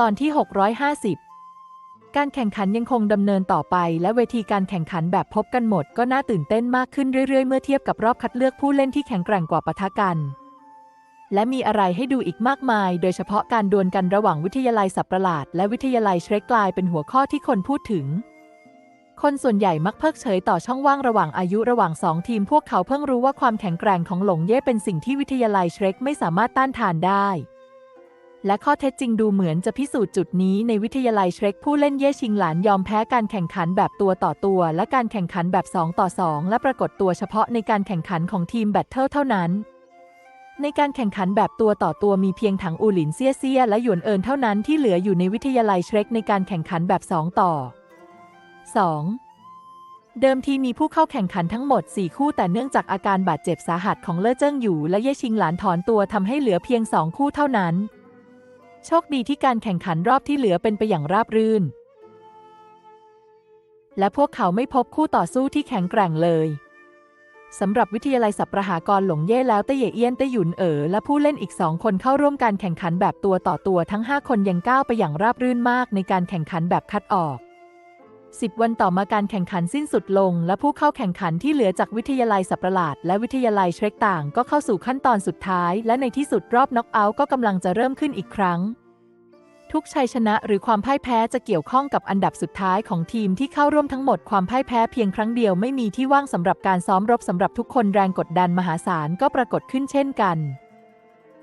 ตอนที่ 650 การแข่งขันยังคงดำเนินต่อไป และเวทีการแข่งขันแบบพบกันหมด ก็น่าตื่นเต้นมากขึ้นเรื่อยๆ เมื่อเทียบกับรอบคัดเลือกผู้เล่นที่แข็งแกร่งกว่าปะทะกัน และมีอะไรให้ดูอีกมากมาย โดยเฉพาะการดวลกันระหว่างวิทยาลัยสับประหลาด และวิทยาลัยเชรกลายเป็นหัวข้อที่คนพูดถึง คนส่วนใหญ่มักเพิกเฉยต่อช่องว่างระหว่างอายุระหว่างสองทีมพวกเขาเพิ่งรู้ว่าความแข็งแกร่งของหลงเย่เป็นสิ่งที่วิทยาลัยเชรกไม่สามารถต้านทานได้ และข้อเท็จจริงดูเหมือนจะพิสูจน์จุดนี้ในวิทยาลัยเชรกผู้เล่นเย่ชิงหลานยอมแพ้การแข่งขันแบบตัวต่อตัว และการแข่งขันแบบ 2 ต่อ 2 และปรากฏตัวเฉพาะในการแข่งขันของทีมแบทเทิลเท่านั้น ในการแข่งขันแบบตัวต่อตัวมีเพียงถังอูหลินเซียเซียและหยวนเอินเท่านั้นที่เหลืออยู่ในวิทยาลัยเชรกในการแข่งขันแบบ 2 ต่อ 2เดิมทีมีผู้เข้าแข่งขันทั้งหมด 4 คู่แต่เนื่องจากอาการบาดเจ็บสาหัสของเล่อเจิ้งอยู่และเย่ชิงหลานถอนตัวทำให้เหลือเพียง 2 คู่เท่านั้น โชคดีที่การแข่งขันรอบที่เหลือเป็นไปอย่างราบรื่น และพวกเขาไม่พบคู่ต่อสู้ที่แข็งแกร่งเลยสำหรับวิทยาลัยสับประหากรหลงเย่แล้วเตเยเอียนเตหยุนเอ๋อและผู้เล่นอีกสองคนเข้าร่วมการแข่งขันแบบตัวต่อตัวทั้ง 5 คนยังก้าวไปอย่างราบรื่นมากในการแข่งขันแบบคัดออก10 วันต่อมาการแข่งขันสิ้นสุดลง และผู้เข้าแข่งขันที่เหลือจากวิทยาลัยสับประหลาด และวิทยาลัยเชรกต่าง ก็เข้าสู่ขั้นตอนสุดท้าย และในที่สุดรอบน็อกเอาท์ก็กำลังจะเริ่มขึ้นอีกครั้ง ทุกชัยชนะหรือความพ่ายแพ้จะเกี่ยวข้องกับอันดับสุดท้ายของทีมที่เข้าร่วมทั้งหมดความพ่ายแพ้เพียงครั้งเดียวไม่มีที่ว่างสำหรับการซ้อมรบสำหรับทุกคนแรงกดดันมหาศาลก็ปรากฏขึ้นเช่นกัน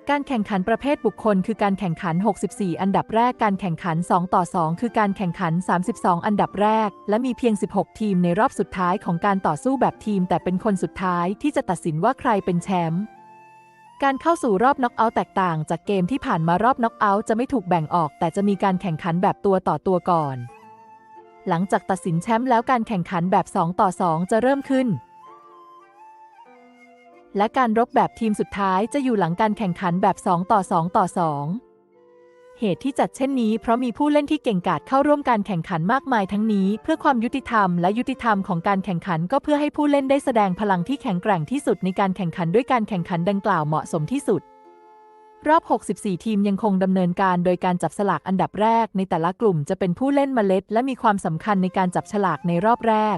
การแข่งขันประเภทบุคคลคือการแข่งขัน 64 อันดับแรก การแข่งขัน 2 ต่อ 2 คือการแข่งขัน 32 อันดับแรก และมีเพียง 16 ทีมในรอบสุดท้ายของการต่อสู้แบบทีม แต่เป็นคนสุดท้ายที่จะตัดสินว่าใครเป็นแชมป์ การเข้าสู่รอบน็อกเอาท์แตกต่างจากเกมที่ผ่านมารอบน็อกเอาท์จะไม่ถูกแบ่งออก แต่จะมีการแข่งขันแบบตัวต่อตัวก่อน หลังจากตัดสินแชมป์แล้วการแข่งขันแบบ 2 ต่อ 2 จะเริ่มขึ้น และการรบแบบทีมสุดท้ายจะอยู่หลังการแข่งขันแบบ 2 ต่อ 2 ต่อ 2 เหตุที่จัดเช่นนี้เพราะมีผู้เล่นที่เก่งกาจเข้าร่วมการแข่งขันมากมายทั้งนี้ เพื่อความยุติธรรมและยุติธรรมของการแข่งขันก็เพื่อให้ผู้เล่นได้แสดงพลังที่แข็งแกร่งที่สุดในการแข่งขันด้วยการแข่งขันดังกล่าวเหมาะสมที่สุด รอบ 64 ทีมยังคงดำเนินการโดยการจับสลากอันดับแรก ในแต่ละกลุ่มจะเป็นผู้เล่นเมล็ด และมีความสำคัญในการจับฉลากในรอบแรก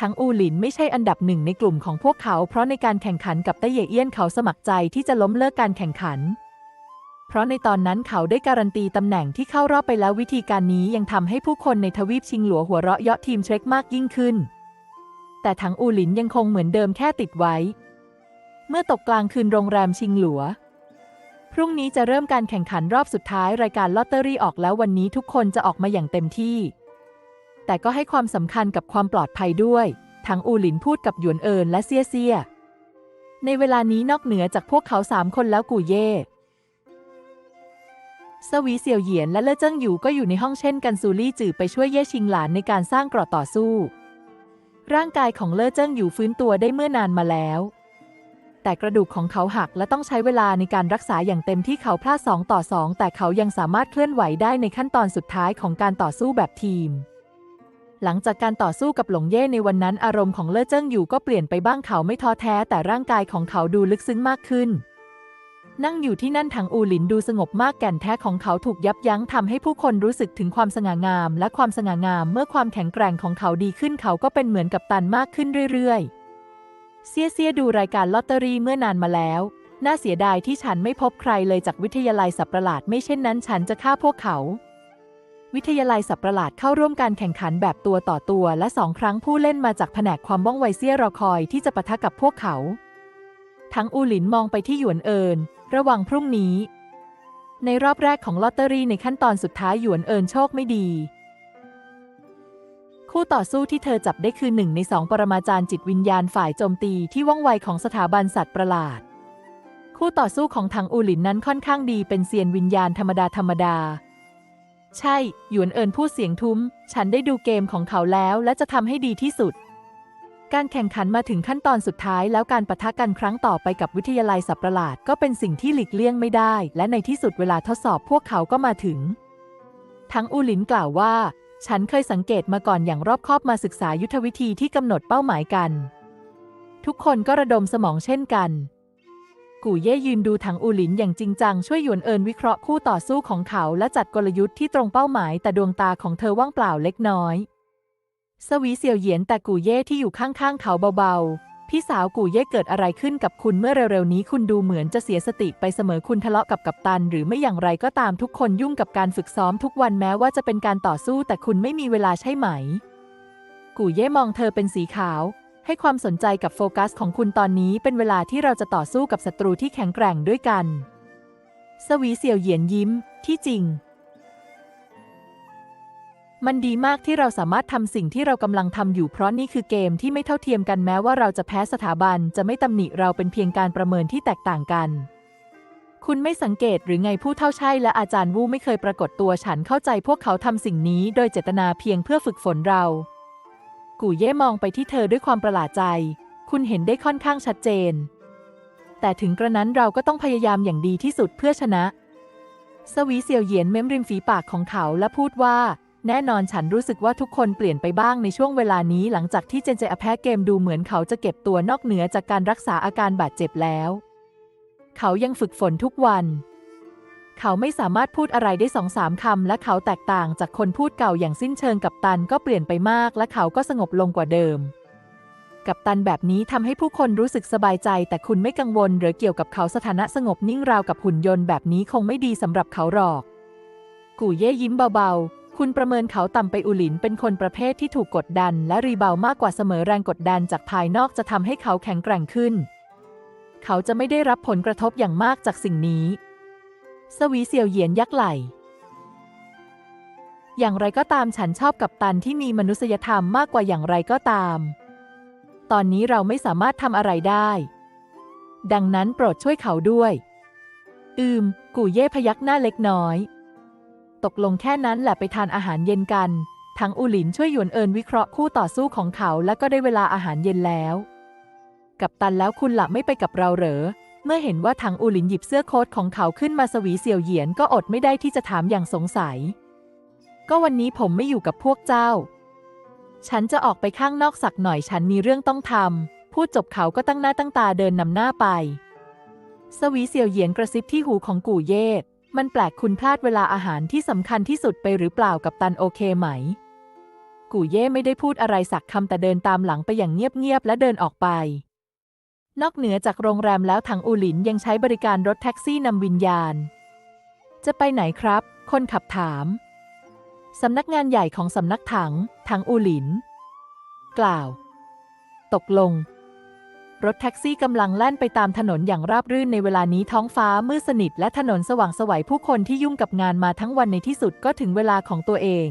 ทั้งอูหลินไม่ใช่อันดับหนึ่งในกลุ่มของพวกเขา เพราะในการแข่งขันกับเต้เย่เอี้ยนเขาสมัครใจที่จะล้มเลิกการแข่งขัน เพราะในตอนนั้นเขาได้การันตีตำแหน่งที่เข้ารอบไปแล้ววิธีการนี้ยังทำให้ผู้คนในทวีปชิงหลัวหัวเราะเยาะทีมเชรกมากยิ่งขึ้น แต่ทั้งอูหลินยังคงเหมือนเดิมแค่ติดไว้ เมื่อตกกลางคืนโรงแรมชิงหลัว พรุ่งนี้จะเริ่มการแข่งขันรอบสุดท้ายรายการลอตเตอรี่ออกแล้ววันนี้ทุกคนจะออกมาอย่างเต็มที่ แต่ก็ให้ความสำคัญกับความปลอดภัยด้วยทั้งอูหลินพูดกับหยวนเอินและเซียเซียในเวลานี้นอกเหนือจากพวกเขาสามคนแล้วกูเย่ สวีเสี่ยวเหยียนและเล่อเจิ้งอยู่ก็อยู่ในห้องเช่นกันซูลี่จือไปช่วยเย่ชิงหลานในการสร้างกราะต่อสู้ ร่างกายของเล่อเจิ้งอยู่ฟื้นตัวได้เมื่อนานมาแล้ว แต่กระดูกของเขาหักและต้องใช้เวลาในการรักษาอย่างเต็มที่เขาพลาด2ต่อ2แต่เขายังสามารถเคลื่อนไหวได้ในขั้นตอนสุดท้ายของการต่อสู้แบบทีม หลังจากการต่อสู้กับหลงเย่ในวันนั้นอารมณ์ของเล่อเจิ้งอยู่ก็เปลี่ยนไปบ้างเขาไม่ท้อแท้แต่ร่างกายของเขาดูลึกซึ้งมากขึ้น นั่งอยู่ที่นั่นถังอูหลินดูสงบมากแก่นแท้ของเขาถูกยับยั้งทำให้ผู้คนรู้สึกถึงความสง่างาม และความสง่างามเมื่อความแข็งแกร่งของเขาดีขึ้นเขาก็เป็นเหมือนกับตันมากขึ้นเรื่อยๆ เซียเซียดูรายการลอตเตอรี่เมื่อนานมาแล้ว น่าเสียดายที่ฉันไม่พบใครเลยจากวิทยาลัยสับประหลาดไม่เช่นนั้นฉันจะฆ่าพวกเขา วิทยาลัยสับประหลาดเข้าร่วมการแข่งขันแบบตัวต่อตัวและสองครั้งผู้เล่นมาจากแผนกความว่องไวเซียรอคอยที่จะปะทะกับพวกเขาทั้งอูหลินมองไปที่หยวนเอิน ระวังพรุ่งนี้ ในรอบแรกของลอตเตอรี่ในขั้นตอนสุดท้ายหยวนเอินโชคไม่ดี คู่ต่อสู้ที่เธอจับได้คือหนึ่งในสองปรมาจารย์จิตวิญญาณฝ่ายโจมตีที่ว่องไวของสถาบันสัตว์ประหลาด คู่ต่อสู้ของทางอูหลินนั้นค่อนข้างดีเป็นเซียนวิญญาณธรรมดาธรรมดาใช่ หยวนเอินพูดเสียงทุ้ม ฉันได้ดูเกมของเขาแล้วและจะทำให้ดีที่สุด การแข่งขันมาถึงขั้นตอนสุดท้ายแล้วการปะทะกันครั้งต่อไปกับวิทยาลัยสับประหลาด ก็เป็นสิ่งที่หลีกเลี่ยงไม่ได้ และในที่สุดเวลาทดสอบพวกเขาก็มาถึง ทั้งอูหลินกล่าวว่า ฉันเคยสังเกตมาก่อนอย่างรอบคอบมาศึกษายุทธวิธีที่กำหนดเป้าหมายกัน ทุกคนก็ระดมสมองเช่นกัน กูเย่ยืนดูถังอูหลินอย่างจริงจังช่วยหยวนเอินวิเคราะห์คู่ต่อสู้ของเขา และจัดกลยุทธ์ที่ตรงเป้าหมาย แต่ดวงตาของเธอว่างเปล่าเล็กน้อย สวีเสี่ยวเหยียนแต่กูเย่ที่อยู่ข้างๆเขาเบาๆ พี่สาวกูเย่เกิดอะไรขึ้นกับคุณเมื่อเร็วๆนี้คุณดูเหมือนจะเสียสติไปเสมอคุณทะเลาะกับกัปตัน หรือไม่อย่างไรก็ตามทุกคนยุ่งกับการฝึกซ้อมทุกวันแม้ว่าจะเป็นการต่อสู้แต่คุณไม่มีเวลาใช่ไหม กูเย่มองเธอเป็นสีขาว ให้ความสนใจกับโฟกัสของคุณตอนนี้เป็นเวลาที่เราจะต่อสู้กับศัตรูที่แข็งแกร่งด้วยกัน สวีเสี่ยวเหยียนยิ้ม ที่จริง มันดีมากที่เราสามารถทำสิ่งที่เรากำลังทำอยู่เพราะนี่คือเกมที่ไม่เท่าเทียมกันแม้ว่าเราจะแพ้สถาบัน จะไม่ตำหนิเราเป็นเพียงการประเมินที่แตกต่างกัน คุณไม่สังเกตหรือไงผู้เท่าใช่และอาจารย์วู้ไม่เคยปรากฏตัวฉันเข้าใจพวกเขาทำสิ่งนี้โดยเจตนาเพียงเพื่อฝึกฝนเรา กูเย่มองไปที่เธอด้วยความประหลาดใจ คุณเห็นได้ค่อนข้างชัดเจน แต่ถึงกระนั้นเราก็ต้องพยายามอย่างดีที่สุดเพื่อชนะ สวีเสี่ยวเหยียนเม้มริมฝีปากของเขาและพูดว่า แน่นอนฉันรู้สึกว่าทุกคนเปลี่ยนไปบ้างในช่วงเวลานี้หลังจากที่เจนเจอแพ้เกมดูเหมือนเขาจะเก็บตัวนอกเหนือจากการรักษาอาการบาดเจ็บแล้ว เขายังฝึกฝนทุกวัน เขาไม่สามารถพูดอะไรได้สองสามคำและเขาแตกต่างจากคนพูดเก่าอย่างสิ้นเชิงกับตันก็เปลี่ยนไปมาก และเขาก็สงบลงกว่าเดิม กับตันแบบนี้ทำให้ผู้คนรู้สึกสบายใจ แต่คุณไม่กังวลหรือเกี่ยวกับเขาสถานะสงบนิ่งราวกับหุ่นยนต์แบบนี้คงไม่ดีสำหรับเขาหรอก กูเย่ยิ้มเบาๆ คุณประเมินเขาต่ำไปอุลินเป็นคนประเภทที่ถูกกดดัน และรีบาวมากกว่าเสมอแรงกดดันจากภายนอกจะทำให้เขาแข็งแกร่งขึ้น เขาจะไม่ได้รับผลกระทบอย่างมากจากสิ่งนี้ สวีเสี่ยวเหยียนยักไหล อย่างไรก็ตามฉันชอบกับตันที่มีมนุษยธรรมมากกว่าอย่างไรก็ตาม ตอนนี้เราไม่สามารถทำอะไรได้ ดังนั้นโปรดช่วยเขาด้วย อืม กูเย่พยักหน้าเล็กน้อย ตกลงแค่นั้นแหละไปทานอาหารเย็นกัน ทั้งอูหลินช่วยหยวนเอินวิเคราะห์คู่ต่อสู้ของเขาและก็ได้เวลาอาหารเย็นแล้ว กับตันแล้วคุณหละไม่ไปกับเราเหรอ เมื่อเห็นว่าถังอูหลินหยิบเสื้อโค้ทของเขาขึ้นมาสวีเสี่ยวเหยียนก็อดไม่ได้ที่จะถามอย่างสงสัย ก็วันนี้ผมไม่อยู่กับพวกเจ้า ฉันจะออกไปข้างนอกสักหน่อยฉันมีเรื่องต้องทำพูดจบเขาก็ตั้งหน้าตั้งตาเดินนำหน้าไป สวีเสี่ยวเหยียนกระซิบที่หูของกู่เย่ มันแปลกคุณพลาดเวลาอาหารที่สำคัญที่สุดไปหรือเปล่ากับตันโอเคไหม กูเย่ไม่ได้พูดอะไรสักคำแต่เดินตามหลังไปอย่างเงียบๆและเดินออกไป นอกเหนือจากโรงแรมแล้วถังอูหลินยังใช้บริการรถแท็กซี่นำวิญญาณ จะไปไหนครับ คนขับถาม สำนักงานใหญ่ของสำนักถังถังอูหลิน กล่าว ตกลง รถแท็กซี่กำลังแล่นไปตามถนนอย่างราบรื่นในเวลานี้ท้องฟ้ามืดสนิทและถนนสว่างสวัยผู้คนที่ยุ่งกับงานมาทั้งวันในที่สุดก็ถึงเวลาของตัวเอง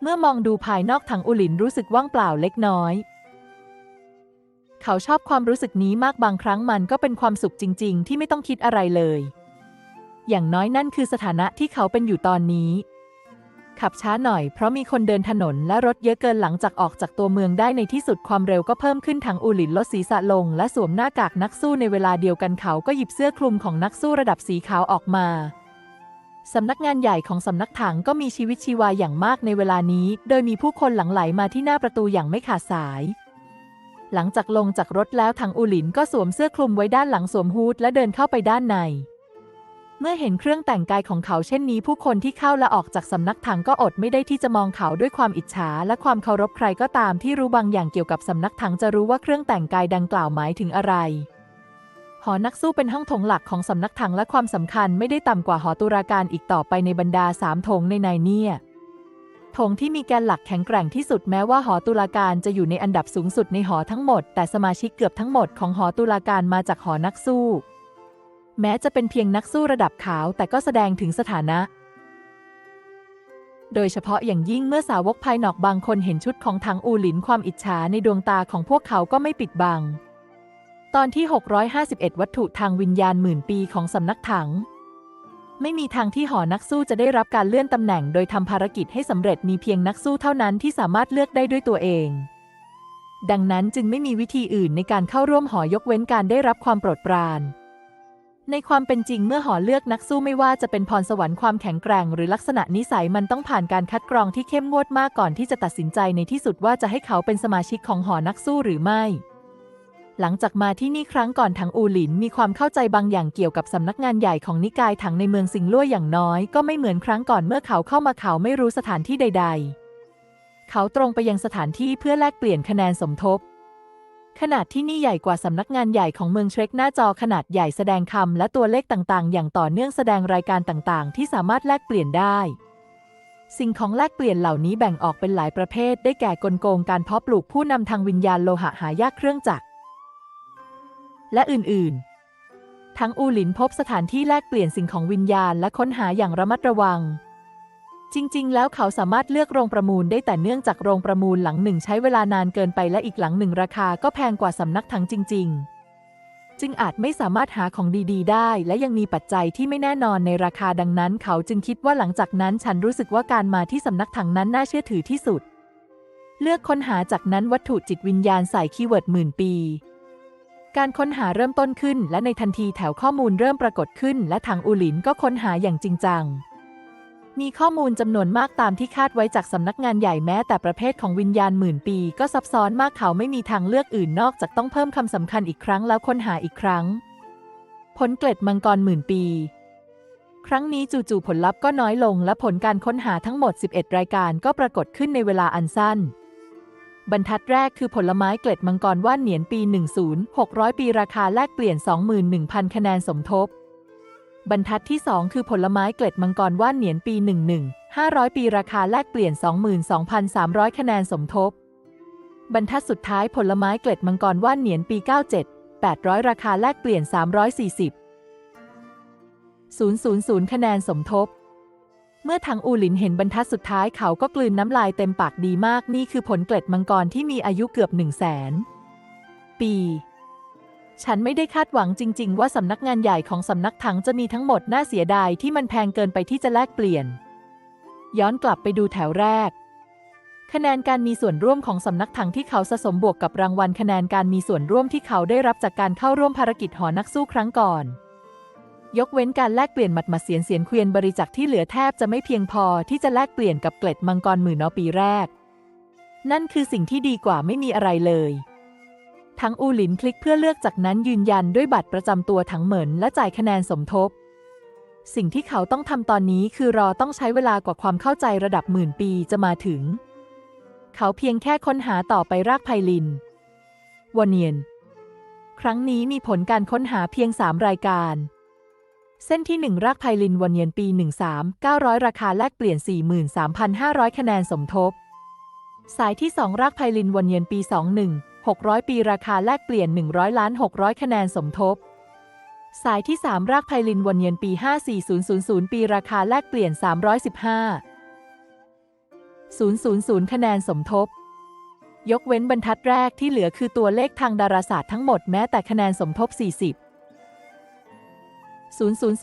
เมื่อมองดูภายนอกถังอูหลินรู้สึกว่างเปล่าเล็กน้อย เขาชอบความรู้สึกนี้มากบางครั้งมันก็เป็นความสุขจริง ๆ ที่ไม่ต้องคิดอะไรเลย อย่างน้อยนั่นคือสถานะที่เขาเป็นอยู่ตอนนี้ ขับช้าหน่อยเพราะมีคนเดินถนนและรถเยอะเกินหลังจากออกจากตัวเมืองได้ในที่สุดความเร็วก็เพิ่มขึ้นทางอูหลินลดศีรษะลง และสวมหน้ากากนักสู้ในเวลาเดียวกันเขาก็หยิบเสื้อคลุมของนักสู้ระดับสีขาวออกมาสำนักงานใหญ่ของสำนักถังก็มีชีวิตชีวาอย่างมากในเวลานี้ โดยมีผู้คนหลั่งไหลมาที่หน้าประตูอย่างไม่ขาดสาย หลังจากลงจากรถแล้วทางอูหลินก็สวมเสื้อคลุมไว้ด้านหลังสวมฮูดและเดินเข้าไปด้านใน เมื่อเห็นเครื่องแต่งกายของเขาเช่นนี้ ผู้คนที่เข้าและออกจากสำนักถังก็อดไม่ได้ที่จะมองเขาด้วยความอิจฉาและความเคารพใครก็ตามที่รู้บางอย่างเกี่ยวกับสำนักถังจะรู้ว่าเครื่องแต่งกายดังกล่าวหมายถึงอะไรหอนักสู้เป็นห้องถงหลักของสำนักถังและความสำคัญไม่ได้ต่ำกว่าหอตุลาการอีกต่อไปในบรรดาสามถงในในเนี่ยถงที่มีแกนหลักแข็งแกร่งที่สุดแม้ว่าหอตุลาการจะอยู่ในอันดับสูงสุดในหอทั้งหมด แต่สมาชิกเกือบทั้งหมดของหอตุลาการมาจากหอนักสู้ แม้จะเป็นเพียงนักสู้ระดับขาวแต่ก็แสดงถึงสถานะ โดยเฉพาะอย่างยิ่งเมื่อสาวกภายนอกบางคนเห็นชุดของถังอูหลินความอิจฉาในดวงตาของพวกเขาก็ไม่ปิดบัง ตอนที่ 651 วัตถุทางวิญญาณหมื่นปีของสำนักถัง ไม่มีทางที่หอนักสู้จะได้รับการเลื่อนตำแหน่ง โดยทำภารกิจให้สำเร็จมีเพียงนักสู้เท่านั้นที่สามารถเลือกได้ด้วยตัวเองดังนั้นจึงไม่มีวิธีอื่นในการเข้าร่วมหอยกเว้นการได้รับความโปรดปราน ในความเป็นจริงเมื่อหอเลือกนักสู้ไม่ว่าจะเป็นพรสวรรค์ความแข็งแกร่งหรือลักษณะนิสัยมันต้องผ่านการคัดกรองที่เข้มงวดมากก่อนที่จะตัดสินใจในที่สุดว่าจะให้เขาเป็นสมาชิกของหอนักสู้หรือไม่ หลังจากมาที่นี่ครั้งก่อนถังอูหลินมีความเข้าใจบางอย่างเกี่ยวกับสำนักงานใหญ่ของนิกายถังในเมืองสิงลั่วอย่างน้อย ก็ไม่เหมือนครั้งก่อนเมื่อเขาเข้ามาเขาไม่รู้สถานที่ใด ๆ เขาตรงไปยังสถานที่เพื่อแลกเปลี่ยนคะแนนสมทบ ขนาดที่นี่ใหญ่กว่าสำนักงานใหญ่ของเมืองเทรคหน้าจอขนาดใหญ่แสดงคำและตัวเลขต่างๆ อย่างต่อเนื่องแสดงรายการต่างๆ ที่สามารถแลกเปลี่ยนได้ สิ่งของแลกเปลี่ยนเหล่านี้แบ่งออกเป็นหลายประเภท ได้แก่กลโกงการเพาะปลูกผู้นำทางวิญญาณโลหะหายากเครื่องจักร และอื่นๆ ทั้งอูหลินพบสถานที่แลกเปลี่ยนสิ่งของวิญญาณและค้นหาอย่างระมัดระวัง จริง ๆ แล้วเขาสามารถเลือกโรงประมูลได้แต่เนื่องจากโรงประมูลหลังหนึ่งใช้เวลานานเกินไปและอีกหลังหนึ่งราคาก็แพงกว่าสำนักถังจริง ๆ จึงอาจไม่สามารถหาของดีๆ ได้ และยังมีปัจจัยที่ไม่แน่นอนในราคาดังนั้น เขาจึงคิดว่าหลังจากนั้นฉันรู้สึกว่าการมาที่สำนักถังนั้นน่าเชื่อถือที่สุด เลือกค้นหาจากนั้นวัตถุจิตวิญญาณใส่คีย์เวิร์ดหมื่นปีการค้นหาเริ่มต้นขึ้น และในทันทีแถวข้อมูลเริ่มปรากฏขึ้น และทางอูหลินก็ค้นหาอย่างจริงจัง มีข้อมูลจำนวนมากตามที่คาดไว้จากสำนักงานใหญ่แม้แต่ประเภทของวิญญาณหมื่นปี ก็ซับซ้อนมากเขาไม่มีทางเลือกอื่นนอกจากต้องเพิ่มคำสำคัญอีกครั้งแล้วค้นหาอีกครั้ง ผลเกล็ดมังกรหมื่นปี ครั้งนี้จู่ๆผลลัพธ์ก็น้อยลงและผลการค้นหาทั้งหมด 11 รายการก็ปรากฏขึ้นในเวลาอันสั้น บรรทัดแรกคือผลไม้เกล็ดมังกรว่านเหนียนปี 10 600 ปีราคาแลกเปลี่ยน 21,000 คะแนนสมทบ บรรทัดที่ 2 คือผลไม้เกล็ดมังกรว่านเหนียนปี 11 500 ปีราคาแลกเปลี่ยน 22,300 คะแนนสมทบ บรรทัดสุดท้ายผลไม้เกล็ดมังกรว่านเหนียนปี 97 800 ราคาแลกเปลี่ยน 340 000 คะแนนสมทบ เมื่อทางอูหลินเห็นบรรทัดสุดท้ายเขาก็กลืนน้ำลายเต็มปากดีมากนี่คือผลเกล็ดมังกรที่มีอายุเกือบ1 0 0 0 0แสนปี ฉันไม่ได้คาดหวังจริง ๆ ว่าสำนักงานใหญ่ของสำนักถังจะมีทั้งหมดน่าเสียดายที่มันแพงเกินไปที่จะแลกเปลี่ยน ย้อนกลับไปดูแถวแรก คะแนนการมีส่วนร่วมของสำนักถังที่เขาสะสมบวกกับรางวัลคะแนนการมีส่วนร่วมที่เขาได้รับจากการเข้าร่วมภารกิจหอนักสู้ครั้งก่อน ยกเว้นการแลกเปลี่ยนหมัดมัดเสียนเสียนเควียนบริจักที่เหลือแทบจะไม่เพียงพอที่จะแลกเปลี่ยนกับเกล็ดมังกรหมื่นนอปีแรก นั่นคือสิ่งที่ดีกว่าไม่มีอะไรเลย ทั้งอูหลินคลิกเพื่อเลือกจากนั้นยืนยันด้วยบัตรประจำตัวทั้งเหมินและจ่ายคะแนนสมทบ สิ่งที่เขาต้องทำตอนนี้คือรอต้องใช้เวลากว่าความเข้าใจระดับหมื่นปีจะมาถึง เขาเพียงแค่ค้นหาต่อไปรากไพลินวเนียน ครั้งนี้มีผลการค้นหาเพียง 3 รายการ เส้นที่ 1 รากไพลินวันเนียนปี 13 900 ราคาแลกเปลี่ยน 43,500 คะแนนสมทบ สายที่ 2 รากไพลินวันเนียนปี 21 600 ปีราคาแลกเปลี่ยน 100 ล้าน 600 คะแนนสมทบ สายที่ 3 รากไพลินวนเนียนปี 54000 ปีราคาแลกเปลี่ยน 315 000 คะแนนสมทบ ยกเว้นบรรทัดแรกที่เหลือคือตัวเลขทางดาราศาสตร์ทั้งหมดแม้แต่คะแนนสมทบ 40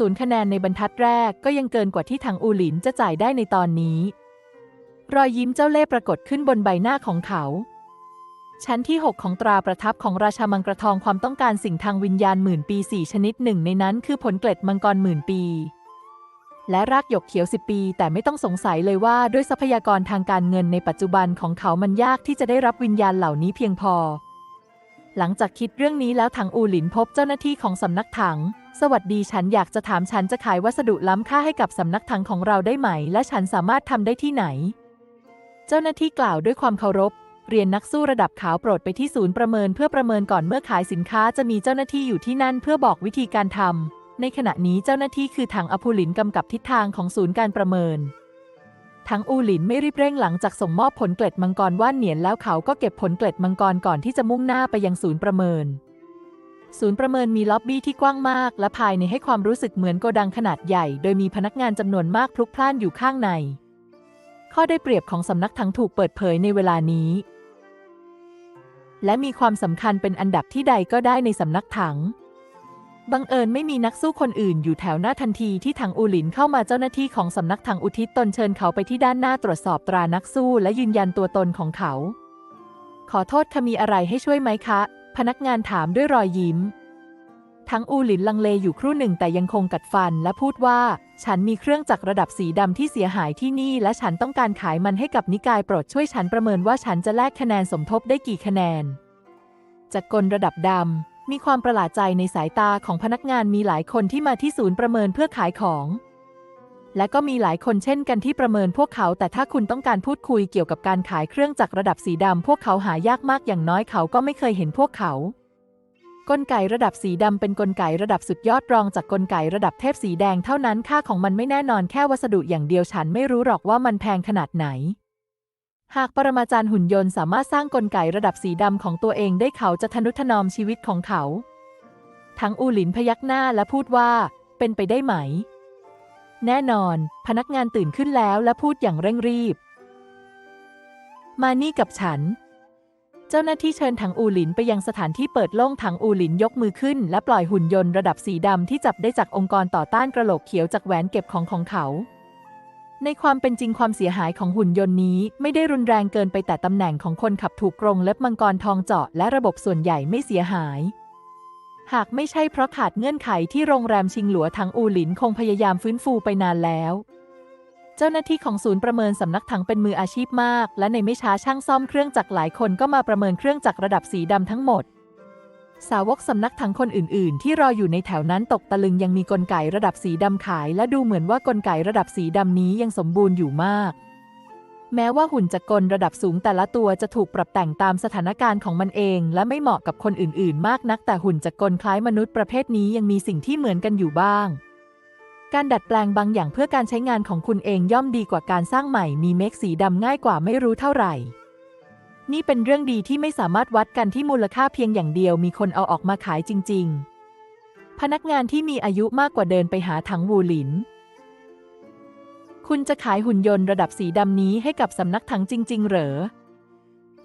000 คะแนนในบรรทัดแรกก็ยังเกินกว่าที่ทางอูหลินจะจ่ายได้ในตอนนี้ รอยยิ้มเจ้าเล่ห์ปรากฏขึ้นบนใบหน้าของเขา ชั้นที่ 6 ของตราประทับของราชามังกรทองความต้องการสิ่งทางวิญญาณหมื่นปี 4 ชนิดหนึ่งในนั้นคือผลเกล็ดมังกรหมื่นปี และรากหยกเขียว 10 ปี แต่ไม่ต้องสงสัยเลยว่าด้วยทรัพยากรทางการเงินในปัจจุบันของเขามันยากที่จะได้รับวิญญาณเหล่านี้เพียงพอ หลังจากคิดเรื่องนี้แล้วถังอูหลินพบเจ้าหน้าที่ของสำนักถัง สวัสดีฉันอยากจะถามฉันจะขายวัสดุล้ำค่าให้กับสำนักถังของเราได้ไหม และฉันสามารถทำได้ที่ไหน เจ้าหน้าที่กล่าวด้วยความเคารพ เรียนนักสู้ระดับขาวโปรดไปที่ศูนย์ประเมินเพื่อประเมินก่อนเมื่อขายสินค้าจะมีเจ้าหน้าที่อยู่ที่นั่นเพื่อบอกวิธีการทำในขณะนี้เจ้าหน้าที่คือถังอภูลินกำกับทิศทางของศูนย์การประเมินทั้งอูหลินไม่รีบเร่งหลังจากส่งมอบผลเกล็ดมังกรว่านเหนียนแล้วเขาก็เก็บผลเกล็ดมังกรก่อนที่จะมุ่งหน้าไปยังศูนย์ประเมิน ศูนย์ประเมินมีล็อบบี้ที่กว้างมาก และภายในให้ความรู้สึกเหมือนโกดังขนาดใหญ่ โดยมีพนักงานจำนวนมากพลุกพล่านอยู่ข้างใน ข้อได้เปรียบของสำนักถังถูกเปิดเผยในเวลานี้ และมีความสำคัญเป็นอันดับที่ใดก็ได้ในสำนักถัง บังเอิญไม่มีนักสู้คนอื่นอยู่แถวหน้าทันทีที่ถังอูหลินเข้ามาเจ้าหน้าที่ของสำนักถังอุทิศตนเชิญเขาไปที่ด้านหน้าตรวจสอบตรานักสู้และยืนยันตัวตนของเขา ขอโทษค่ะมีอะไรให้ช่วยไหมคะ พนักงานถามด้วยรอยยิ้ม ทั้งอูหลินลังเลอยู่ครู่หนึ่งแต่ยังคงกัดฟันและพูดว่า ฉันมีเครื่องจักรระดับสีดำที่เสียหายที่นี่ และฉันต้องการขายมันให้กับนิกายโปรดช่วยฉันประเมินว่าฉันจะแลกคะแนนสมทบได้กี่คะแนนจากกลระดับดำมีความประหลาดใจในสายตาของพนักงานมีหลายคนที่มาที่ศูนย์ประเมินเพื่อขายของ และก็มีหลายคนเช่นกันที่ประเมินพวกเขา แต่ถ้าคุณต้องการพูดคุยเกี่ยวกับการขายเครื่องจักรระดับสีดำพวกเขาหายากมากอย่างน้อยเขาก็ไม่เคยเห็นพวกเขา กลไกระดับสีดำเป็นกลไกระดับสุดยอดรองจากกลไกระดับเทพสีแดงเท่านั้นค่าของมันไม่แน่นอนแค่วัสดุอย่างเดียวฉันไม่รู้หรอกว่ามันแพงขนาดไหน หากปรมาจารย์หุ่นยนต์สามารถสร้างกลไกระดับสีดำของตัวเองได้เขาจะทนุถนอมชีวิตของเขา ทั้งอูหลินพยักหน้าและพูดว่า เป็นไปได้ไหม แน่นอน พนักงานตื่นขึ้นแล้วและพูดอย่างเร่งรีบ มานี่กับฉัน เจ้าหน้าที่เชิญถังอูหลินไปยังสถานที่เปิดโล่งถังอูหลินยกมือขึ้น และปล่อยหุ่นยนต์ระดับสีดำที่จับได้จากองค์กรต่อต้านกระโหลกเขียวจากแหวนเก็บของของเขา ในความเป็นจริงความเสียหายของหุ่นยนต์นี้ไม่ได้รุนแรงเกินไปแต่ตำแหน่งของคนขับถูกกรงเล็บมังกรทองเจาะและระบบส่วนใหญ่ไม่เสียหาย หากไม่ใช่เพราะขาดเงื่อนไขที่โรงแรมชิงหลัวถังอูหลินคงพยายามฟื้นฟูไปนานแล้ว เจ้าหน้าที่ของศูนย์ประเมินสำนักถังเป็นมืออาชีพมาก และในไม่ช้าช่างซ่อมเครื่องจักรหลายคนก็มาประเมินเครื่องจักรระดับสีดำทั้งหมด สาวกสำนักถังคนอื่น ๆ ที่รออยู่ในแถวนั้นตกตะลึงยังมีกลไกระดับสีดำขาย และดูเหมือนว่ากลไกระดับสีดำนี้ยังสมบูรณ์อยู่มาก แม้ว่าหุ่นจักรกลระดับสูงแต่ละตัวจะถูกปรับแต่งตามสถานการณ์ของมันเอง และไม่เหมาะกับคนอื่น ๆ มากนักแต่หุ่นจักรกลคล้ายมนุษย์ประเภทนี้ยังมีสิ่งที่เหมือนกันอยู่บ้าง การดัดแปลงบางอย่างเพื่อการใช้งานของคุณเองย่อมดีกว่าการสร้างใหม่ มีเมคสีดำง่ายกว่าไม่รู้เท่าไหร่ นี่เป็นเรื่องดีที่ไม่สามารถวัดกันที่มูลค่าเพียงอย่างเดียว มีคนเอาออกมาขายจริง ๆ พนักงานที่มีอายุมากกว่าเดินไปหาถังวูหลิน คุณจะขายหุ่นยนต์ระดับสีดำนี้ให้กับสำนักถังจริง ๆ เหรอ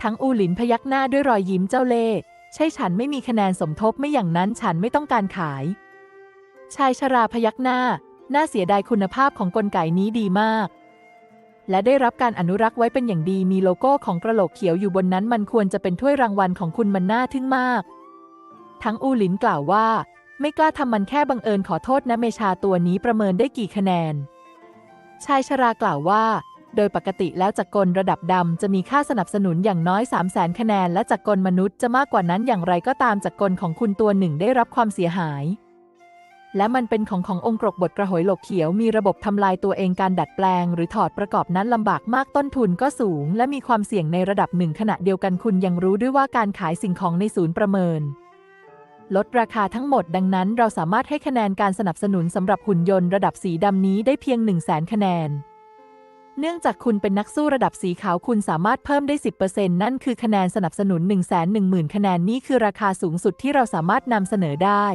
ถังอูหลินพยักหน้าด้วยรอยยิ้มเจ้าเล่ห์ใช่ฉันไม่มีคะแนนสมทบไม่อย่างนั้นฉันไม่ต้องการขายชายชราพยักหน้า น่าเสียดายคุณภาพของกลไกนี้ดีมาก และได้รับการอนุรักษ์ไว้เป็นอย่างดีมีโลโก้ของกระโหลกเขียวอยู่บนนั้นมันควรจะเป็นถ้วยรางวัลของคุณมันน่าทึ่งมาก ทั้งอูหลินกล่าวว่า ไม่กล้าทำมันแค่บังเอิญขอโทษนะเมชาตัวนี้ประเมินได้กี่คะแนน ชายชรากล่าวว่า โดยปกติแล้วจักรกลระดับดำจะมีค่าสนับสนุนอย่างน้อย 3 0 0แสนคะแนน และจักรกลมนุษย์จะมากกว่านั้นอย่างไรก็ตามจักรกลของคุณตัวหนึ่งได้รับความเสียหาย และมันเป็นของขององค์กรกบทกระหอยหลกเขียวมีระบบทำลายตัวเองการดัดแปลง หรือถอดประกอบนั้นลำบากมากต้นทุนก็สูง และมีความเสี่ยงในระดับหนึ่งขณะเดียวกันคุณยังรู้ด้วยว่าการขายสิ่งของในศูนย์ประเมิน ลดราคาทั้งหมดดังนั้น เราสามารถให้คะแนนการสนับสนุนสำหรับหุ่นยนต์ระดับสีดำนี้ได้เพียง 1 0 0 0 0แสนคะแนน เนื่องจากคุณเป็นนักสู้ระดับสีขาวคุณสามารถเพิ่มได้ 10%นั่นคือคะแนนสนับสนุน 1 1 0 0 0 0คะแนนนี่คือราคาสูงสุดที่เราสามารถนำเสนอได้